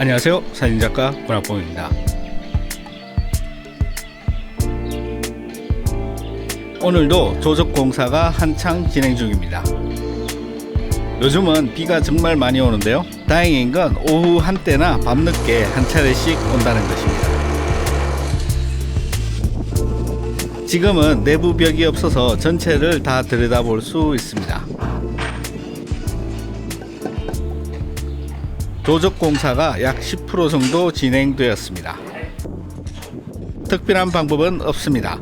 안녕하세요. 사진작가 권학봉입니다. 오늘도 조적공사가 한창 진행 중입니다. 요즘은 비가 정말 많이 오는데요. 다행인 건 오후 한때나 밤늦게 한 차례씩 온다는 것입니다. 지금은 내부 벽이 없어서 전체를 다 들여다볼 수 있습니다. 도적 공사가 약 10% 정도 진행되었습니다. 특별한 방법은 없습니다.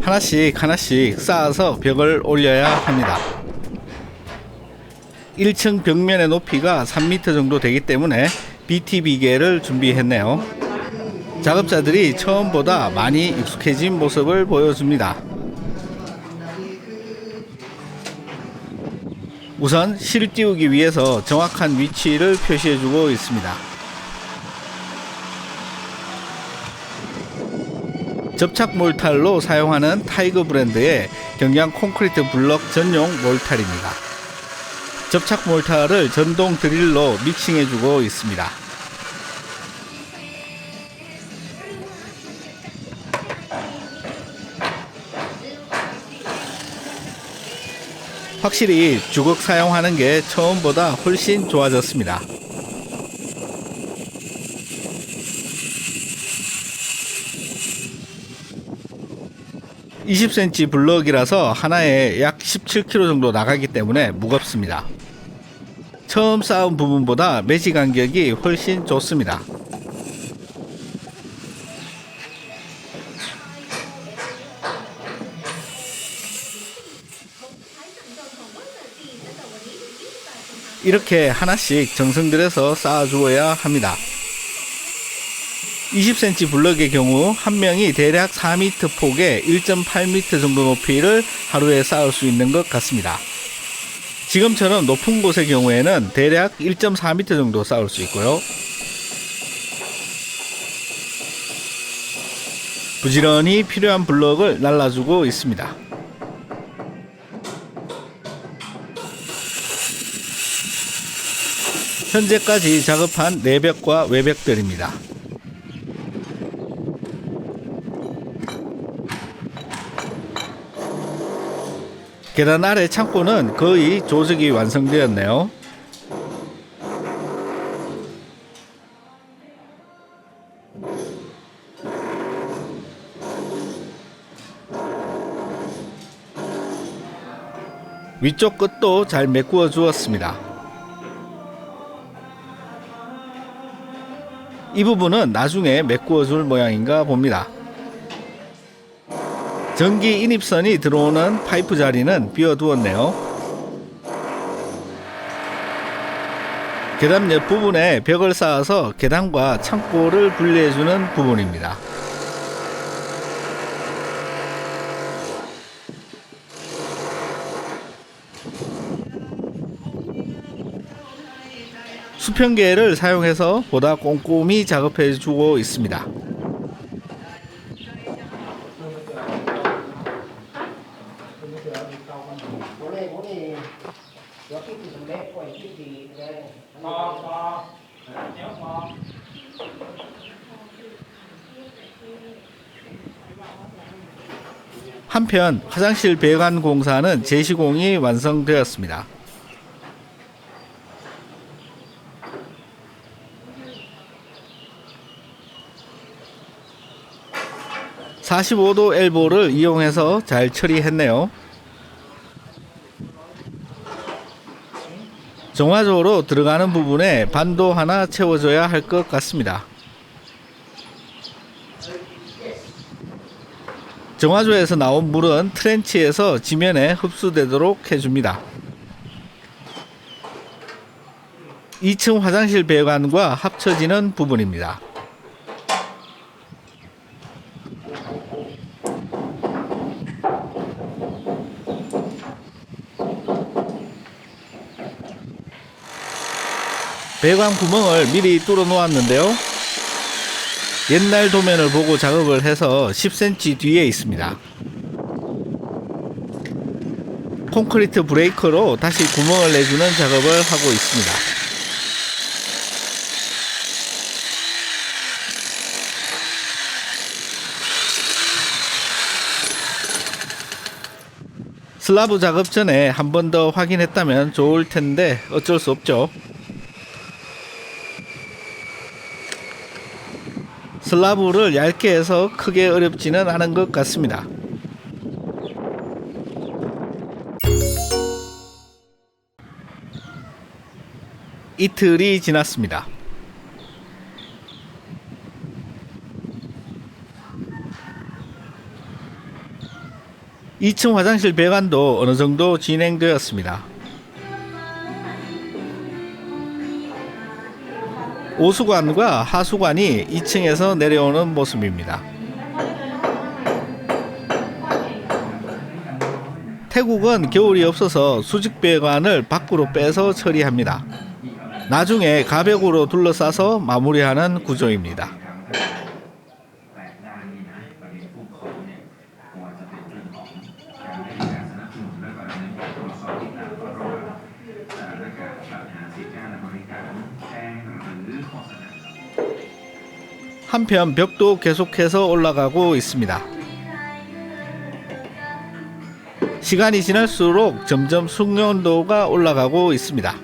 하나씩 하나씩 쌓아서 벽을 올려야 합니다. 1층 벽면의 높이가 3m 정도 되기 때문에 BTB계를 준비했네요. 작업자들이 처음보다 많이 익숙해진 모습을 보여줍니다. 우선 실 띄우기 위해서 정확한 위치를 표시해주고 있습니다. 접착 몰탈로 사용하는 타이거 브랜드의 경량 콘크리트 블럭 전용 몰탈입니다. 접착 몰탈을 전동 드릴로 믹싱해주고 있습니다. 확실히 주걱 사용하는 게 처음보다 훨씬 좋아졌습니다. (20cm) 블럭이라서 하나에 약 (17kg) 정도 나가기 때문에 무겁습니다 처음 쌓은 부분보다 매지 간격이 훨씬 좋습니다 이렇게 하나씩 정성 들여서 쌓아주어야 합니다. 20cm 블럭의 경우 한 명이 대략 4m 폭에 1.8m 정도 높이를 하루에 쌓을 수 있는 것 같습니다. 지금처럼 높은 곳의 경우에는 대략 1.4m 정도 쌓을 수 있고요. 부지런히 필요한 블럭을 날라주고 있습니다. 현재까지 작업한 내벽과 외벽들입니다. 계단 아래 창고는 거의 조직이 완성되었네요. 위쪽 끝도 잘 메꾸어 주었습니다. 이 부분은 나중에 메꾸어 줄 모양인가 봅니다. 전기 인입선이 들어오는 파이프 자리는 비워두었네요. 계단 옆 부분에 벽을 쌓아서 계단과 창고를 분리해주는 부분입니다. 수평계를 사용해서 보다 꼼꼼히 작업해 주고 있습니다. 한편 화장실 배관 공사는 재시공이 완성되었습니다. (45도) 엘보를 이용해서 잘 처리했네요. 정화조로 들어가는 부분에 반도 하나 채워줘야 할 것 같습니다. 정화조에서 나온 물은 트렌치에서 지면에 흡수되도록 해줍니다. 2층 화장실 배관과 합쳐지는 부분입니다. 배관 구멍을 미리 뚫어 놓았는데요. 옛날 도면을 보고 작업을 해서 10cm 뒤에 있습니다. 콘크리트 브레이크로 다시 구멍을 내주는 작업을 하고 있습니다. 슬라브 작업 전에 한 번 더 확인했다면 좋을 텐데 어쩔 수 없죠. 슬라브를 얇게 해서 크게 어렵지는 않은 것 같습니다. 이틀이 지났습니다. 2층 화장실 배관도 어느 정도 진행되었습니다. 오수관과 하수관이 2층에서 내려오는 모습입니다. 태국은 겨울이 없어서 수직 배관을 밖으로 빼서 처리합니다. 나중에 가벽으로 둘러싸서 마무리하는 구조입니다. 한편 벽도 계속해서 올라가고 있습니다. 시간이 지날수록 점점 숙련도가 올라가고 있습니다.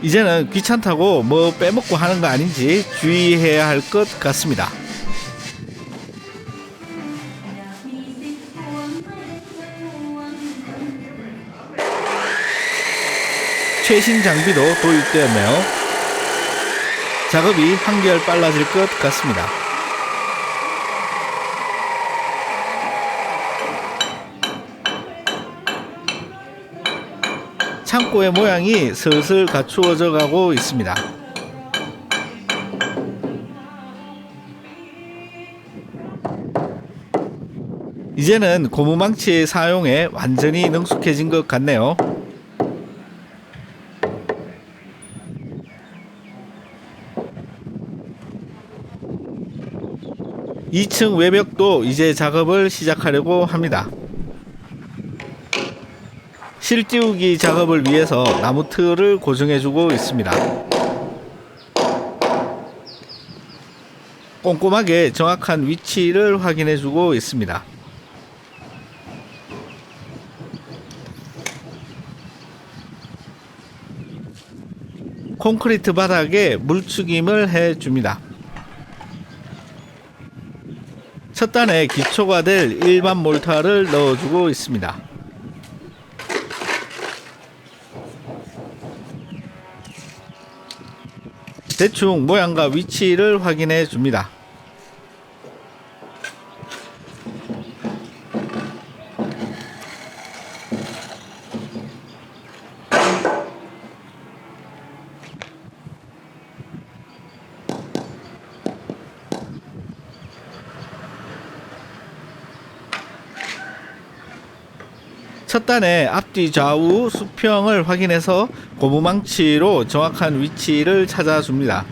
이제는 귀찮다고 뭐 빼먹고 하는 거 아닌지 주의해야 할 것 같습니다. 최신 장비도 도입되었네요. 작업이 한결 빨라질 것 같습니다. 창고의 모양이 슬슬 갖추어져 가고 있습니다. 이제는 고무망치 사용에 완전히 능숙해진 것 같네요. 이층 외벽도 이제 작업을 시작하려고 합니다. 실띄우기 작업을 위해서 나무 틀을 고정해주고 있습니다. 꼼꼼하게 정확한 위치를 확인해주고 있습니다. 콘크리트 바닥에 물추김을 해줍니다. 첫 단에 기초가 될 일반 몰타를 넣어주고 있습니다. 대충 모양과 위치를 확인해 줍니다. 첫 단에 앞뒤 좌우 수평을 확인해서 고무망치로 정확한 위치를 찾아줍니다.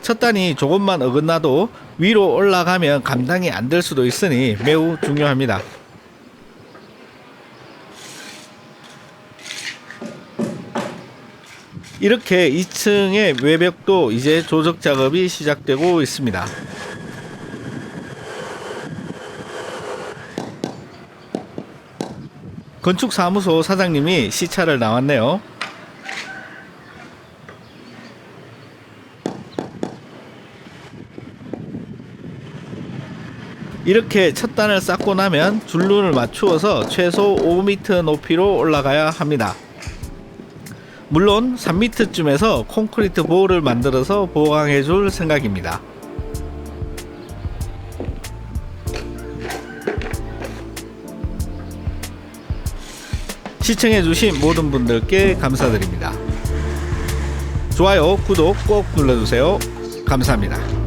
첫 단이 조금만 어긋나도 위로 올라가면 감당이 안 될 수도 있으니 매우 중요합니다. 이렇게 2층의 외벽도 이제 조적 작업이 시작되고 있습니다. 건축사무소 사장님이 시차를 나왔네요. 이렇게 첫 단을 쌓고 나면 줄눈을 맞추어서 최소 5m 높이로 올라가야 합니다. 물론 3m쯤에서 콘크리트 볼을 만들어서 보강해 줄 생각입니다. 시청해 주신 모든 분들께 감사드립니다. 좋아요, 구독 꼭 눌러주세요. 감사합니다.